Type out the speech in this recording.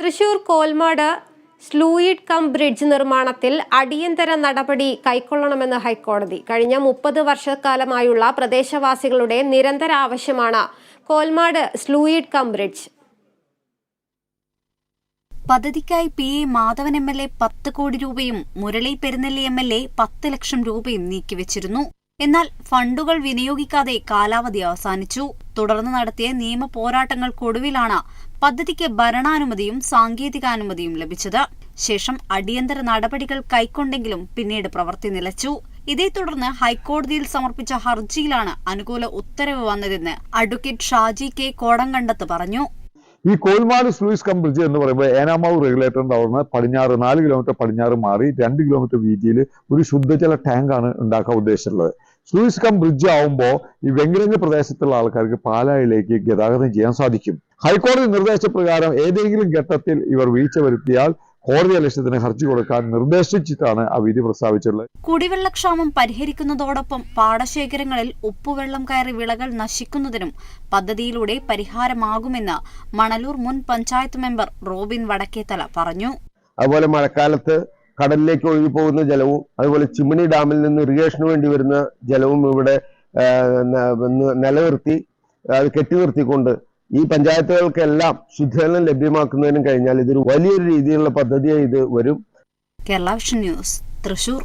Thrissur Kolmad sluice cum bridge നിർമ്മാണത്തിൽ അടിയന്തര നടപടി കൈക്കൊള്ളണമെന്ന് ഹൈക്കോടതി. കഴിഞ്ഞ മുപ്പത് വർഷക്കാലമായുള്ള പ്രദേശവാസികളുടെ നിരന്തര ആവശ്യമാണ് കോൽമാട് സ്ലൂയിഡ് കം ബ്രിഡ്ജ്. പദ്ധതിക്കായി P A Madhavan M L A പത്ത് കോടി രൂപയും Murali Perunnelli M L A പത്ത് ലക്ഷം രൂപയും നീക്കിവച്ചിരുന്നു. എന്നാൽ ഫണ്ടുകൾ വിനിയോഗിക്കാതെ കാലാവധി അവസാനിച്ചു. തുടർന്ന് നടത്തിയ നിയമ പോരാട്ടങ്ങൾക്കൊടുവിലാണ് പദ്ധതിക്ക് ഭരണാനുമതിയും സാങ്കേതികാനുമതിയും ലഭിച്ചത്. ശേഷം അടിയന്തര നടപടികൾ കൈക്കൊണ്ടെങ്കിലും പിന്നീട് പ്രവൃത്തി നിലച്ചു. ഇതേ തുടർന്ന് ഹൈക്കോടതിയിൽ സമർപ്പിച്ച ഹർജിയിലാണ് അനുകൂല ഉത്തരവ് വന്നതെന്ന് അഡ്വക്കേറ്റ് ഷാജി കെ കോടങ്കണ്ടത്ത് പറഞ്ഞു. ഈ കോൽമാട് സ്ലൂയിസ് കം ബ്രിഡ്ജ് എന്ന് പറയുമ്പോൾ ഏനാമാവ് റെഗുലേറ്ററിന്റെ അവിടുന്ന് പടിഞ്ഞാറ് നാല് കിലോമീറ്റർ പടിഞ്ഞാറ് മാറി രണ്ട് കിലോമീറ്റർ വീതിയിൽ ഒരു ശുദ്ധജല ടാങ്കാണ് ഉണ്ടാക്കാൻ ഉദ്ദേശിച്ചിട്ടുള്ളത്. സ്ലൂയിസ് കം ബ്രിഡ്ജ് ആവുമ്പോൾ ഈ വെങ്കിലങ്ങ് പ്രദേശത്തുള്ള ആൾക്കാർക്ക് പാലായിലേക്ക് ഗതാഗതം ചെയ്യാൻ സാധിക്കും. ഹൈക്കോടതി നിർദ്ദേശപ്രകാരം ഏതെങ്കിലും ഘട്ടത്തിൽ ഇവർ വീഴ്ച വരുത്തിയാൽ കോടതി അലക്ഷ്യത്തിന് ഹർജി കൊടുക്കാൻ നിർദ്ദേശിച്ചിട്ടാണ് ആ വിധി പ്രസ്താവിച്ചുള്ളത് കുടിവെള്ളക്ഷാമം പരിഹരിക്കുന്നതോടൊപ്പം പാടശേഖരങ്ങളിൽ ഉപ്പുവെള്ളം കയറി വിളകൾ നശിക്കുന്നതിനും പദ്ധതിയിലൂടെ പരിഹാരമാകുമെന്ന് മണലൂർ മുൻ പഞ്ചായത്ത് മെമ്പർ റോബിൻ വടക്കേത്തല പറഞ്ഞു. അതുപോലെ മഴക്കാലത്ത് കടലിലേക്ക് ഒഴുകി പോകുന്ന ജലവും അതുപോലെ ചിമ്മിണി ഡാമിൽ നിന്ന് ഇറിഗേഷന് വേണ്ടി വരുന്ന ജലവും ഇവിടെ നിലനിർത്തി അത് കെട്ടി നിർത്തിക്കൊണ്ട് ഈ പഞ്ചായത്തുകൾക്കെല്ലാം ശുദ്ധജലം ലഭ്യമാക്കുന്നതിനും കഴിഞ്ഞാൽ ഇതൊരു വലിയൊരു രീതിയിലുള്ള പദ്ധതിയായി ഇത് വരും. Kerala vision news Thrissur.